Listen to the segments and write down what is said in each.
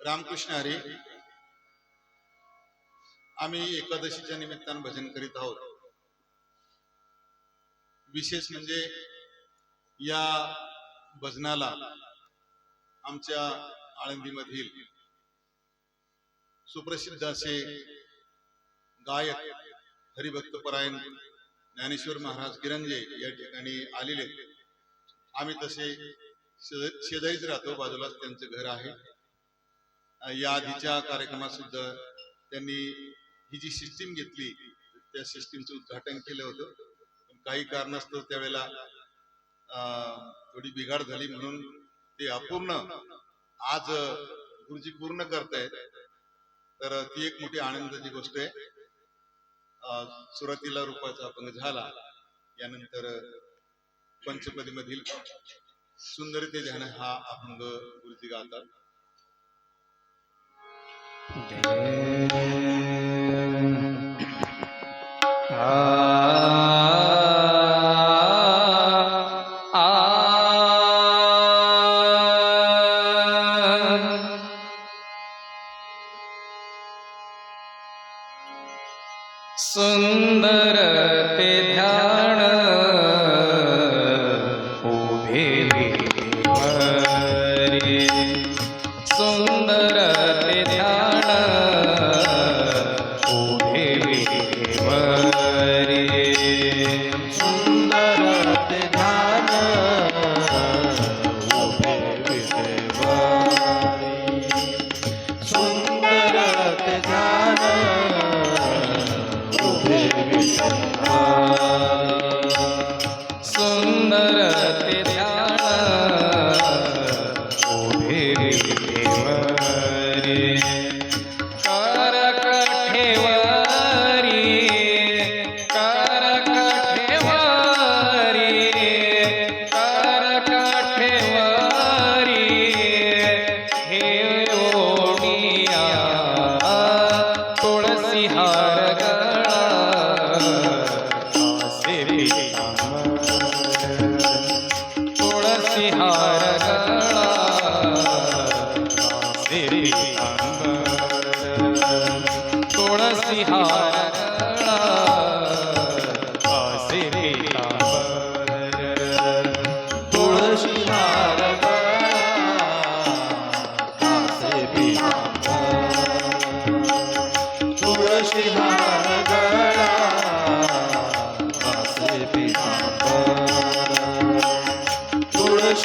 रामकृष्ण हरी आम्ही एकादशीच्या निमित्तानं भजन करीत आहोत विशेष म्हणजे या भजनाला आमच्या आळंदीमधील सुप्रसिद्ध असे गायक हरिभक्त परायण ज्ञानेश्वर महाराज गिरंजे या ठिकाणी आलेले आहेत. आम्ही तसे शेजारीच राहतो बाजूलाच त्यांचं घर आहे या आधीच्या कार्यक्रमात सुद्धा त्यांनी ही जी सिस्टीम घेतली त्या सिस्टीमचं उद्घाटन केलं होतं. पण काही कारणास्तव त्यावेळेला अं, थोडी बिघाड झाली म्हणून ते अपूर्ण आज गुरुजी पूर्ण करतायत. तर ती एक मोठी आनंदाची गोष्ट आहे. सुरुवातीला रूपाचा अभंग झाला. यानंतर पंचपदी मधील सुंदरते ध्यान हा अभंग गुरुजी गातात. सुंदर ते ध्यान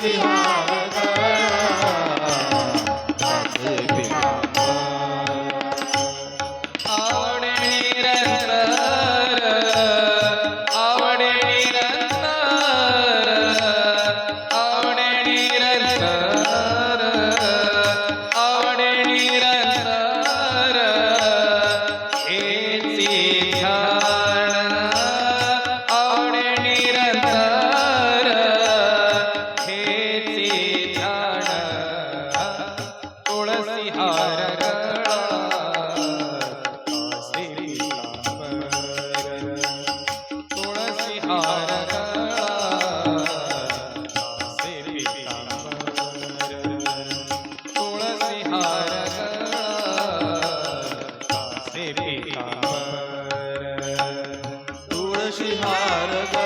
Shiva. तुळशी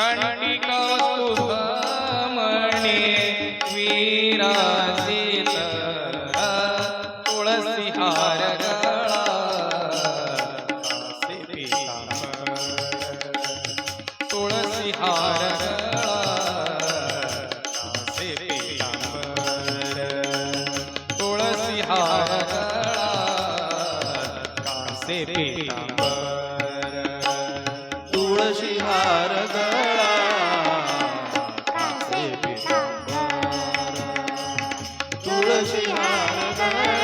கண் Father.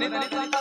रे